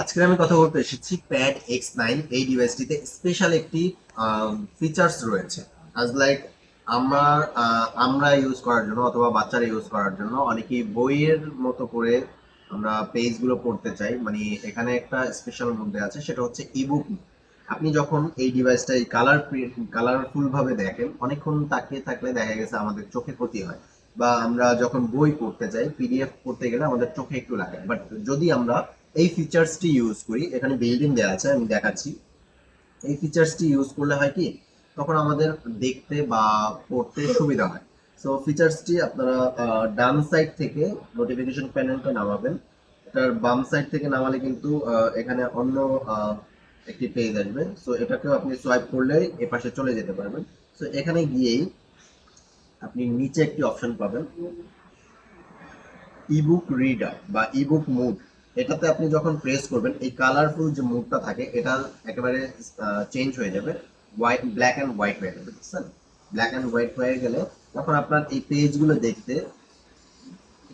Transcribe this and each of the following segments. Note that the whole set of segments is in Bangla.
আজকে আমি কথা বলতে এসেছি প্যাড এক্স নাইন এই ডিভাইসটিতে স্পেশাল একটি ফিচার্স রয়েছে। আজ লাইক আমার আমরা ইউজ করার জন্য অথবা বাচ্চারা ইউজ করার জন্য অনেকেই বইয়ের মতো করে আমরা পেজগুলো পড়তে চাই। মানে এখানে একটা স্পেশাল মধ্যে আছে, সেটা হচ্ছে ইবুক আপনি যখন এই ডিভাইসটা এই কালার কালারফুল ভাবে দেখেন, অনেকক্ষণ তাকিয়ে থাকলে দেখা গেছে আমাদের চোখে ক্ষতি হয়। বা আমরা যখন বই পড়তে চাই পিডিএফ পড়তে গেলে আমাদের চোখে একটু লাগে। বাট যদি আমরা এই ফিচার্সটি ইউজ করি। এখানে বিল্ডিং দেওয়া আছে, আমি দেখাচ্ছি। এই ফিচার্সটি ইউজ করলে হয় কি, তখন আমাদের দেখতে বা পড়তে সুবিধা হয়। সো ফিচার্সটি আপনারা ডান সাইড থেকে নোটিফিকেশন প্যানেলটা নামাবেন। এটার বাম সাইড থেকে নামালে কিন্তু এখানে অন্য একটি পেজ আসবে। সো এটাকেও আপনি সোয়াইপ করলেই এ পাশে চলে যেতে পারবেন। সো এখানে গিয়েই আপনি নিচে একটি অপশন পাবেন। ইবুক রিডার বা ইবুক মুড এটাতে আপনি যখন প্রেস করবেন, এই কালারফুল যে মুডটা থাকে, এটা একেবারে চেঞ্জ হয়ে যাবে। হোয়াইট ব্ল্যাক অ্যান্ড হোয়াইট হয়ে যাবে, বুঝছেন? ব্ল্যাক অ্যান্ড হোয়াইট হয়ে গেলে তখন আপনার এই পেজগুলো দেখতে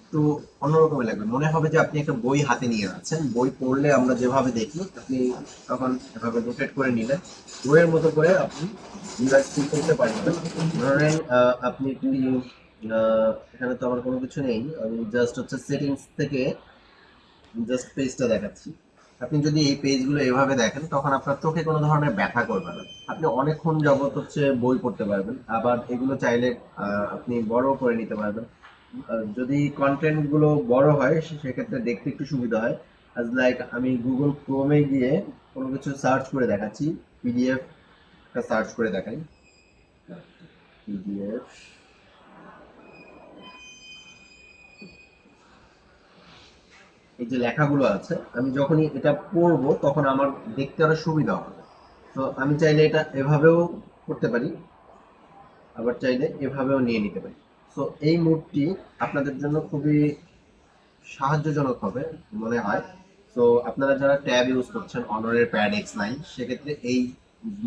একটু অন্যরকমই লাগবে। মনে হবে যে আপনি একটা বই হাতে নিয়ে আছেন। বই পড়লে আমরা যেভাবে দেখি, আপনি তখন এভাবে রোটেট করে নিলে বইয়ের মতো করে আপনি ডিভাইসটি করতে পারবেন। ধরেন আপনি এখানে তো আমার কোনো কিছু নেই। আমি জাস্ট হচ্ছে সেটিংস থেকে জাস্ট পেজটা দেখাচ্ছি। আপনি যদি এই পেজগুলো এভাবে দেখেন, তখন আপনার চোখে কোনো ধরনের ব্যথা করবে না। আপনি অনেকক্ষণ যাবত হচ্ছে বই পড়তে পারবেন। আবার এগুলো চাইলে আপনি বড় করে নিতে পারবেন। যদি কন্টেন্টগুলো বড় হয় সেক্ষেত্রে দেখতে একটু সুবিধা হয়। আজ লাইক আমি গুগল ক্রোমে গিয়ে কোনো কিছু সার্চ করে দেখাচ্ছি। পিডিএফটা সার্চ করে দেখাই। পিডিএফ এই যে লেখাগুলো আছে, আমি যখনই এটা পড়ব, তখন আমার দেখতে আরও সুবিধা হবে। তো আমি চাইলে এটা এভাবেও করতে পারি, আবার চাইলে এভাবেও নিয়ে নিতে পারি। তো এই মুডটি আপনাদের জন্য খুবই সাহায্যজনক হবে মনে হয়। তো আপনারা যারা ট্যাব ইউজ করছেন, অনরের প্যাড এক্স নাইন, সেক্ষেত্রে এই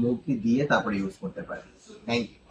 মুডটি দিয়ে তারপরে ইউজ করতে পারেন। Thank you.